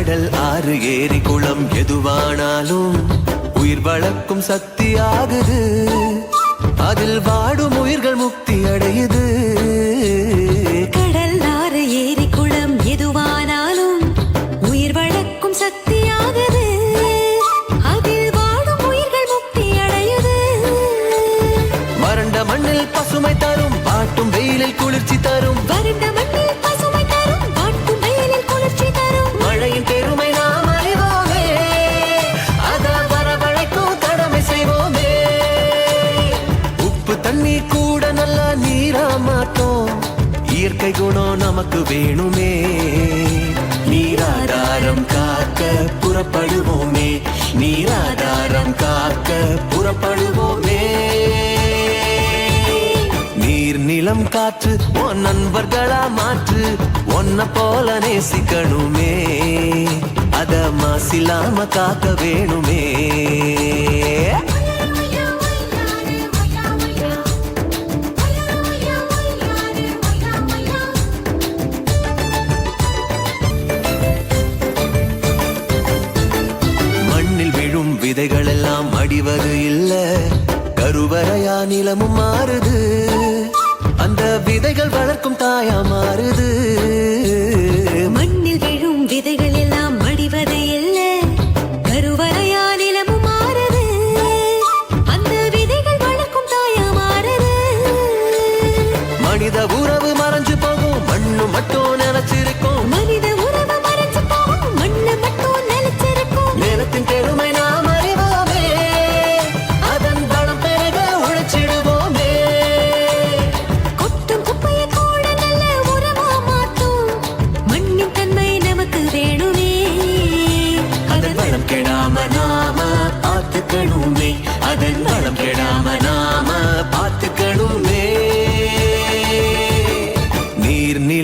கடல் ஆறு ஏரி குளம் எதுவானாலும் உயிர் வளர்க்கும் சக்தி ஆகுது அதில் வாடும் உயிர்கள் முக்தி அடையுது. நல்ல இயற்கை குணம் நமக்கு வேணுமே. நீராதாரம் காக்க புறப்படுவோமே. நீராதாரம் காக்க புறப்படுவோமே. நீர் நிலம் காற்று உன் நண்பர்களா மாற்று. உன்னை போல நேசிக்கணுமே. அத மாசில்லாம காக்க வேணுமே. விதைகள் எல்லாம் அடிவது இல்ல. கருவறையா நிலமும் மாறுது. அந்த விதைகள் வளர்க்கும் தாயா மாறுது.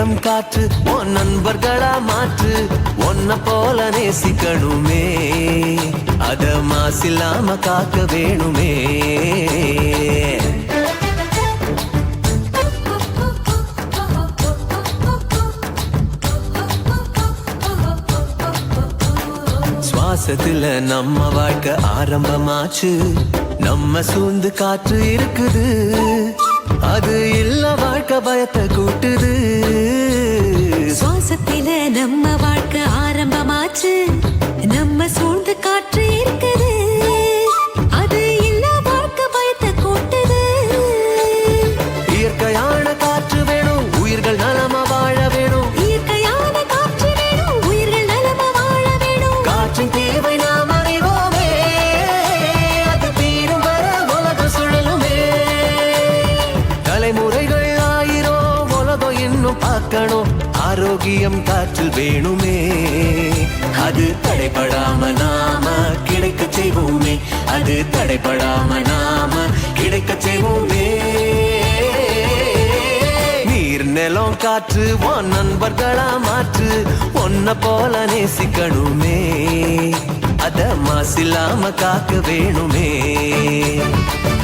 இளம் காற்று உன் நண்பர்களா மாற்று உன்னை போல நேசிக்கணுமே. அத மாசில்லாம காக்க வேணுமே. சுவாசத்துல நம்ம வாழ்க்கை ஆரம்பமாச்சு. நம்ம சூழ்ந்து காற்று இருக்குது. அது இல்ல வாழ்க்கை பயத்தை கூட்டுது. ஆரோக்கியம் காற்றில் வேணுமே. அது தடைப்படாம நாம கிடைக்க செய்வோமே. அது தடைப்படாம நாம கிடைக்க செய்வோமே. நீர் நிலம் காற்று உன் நண்பர்களா மாற்று ஒன்ன போல நேசிக்கணுமே. அத மாசில்லாம காக்க வேணுமே.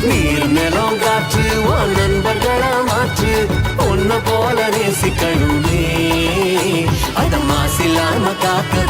நீர் நிலம் காற்று உன் நண்பர்களா மாற்று உன்னை போல நேசிக்கணுமே. அதம்மா மாசில்லாம காக்க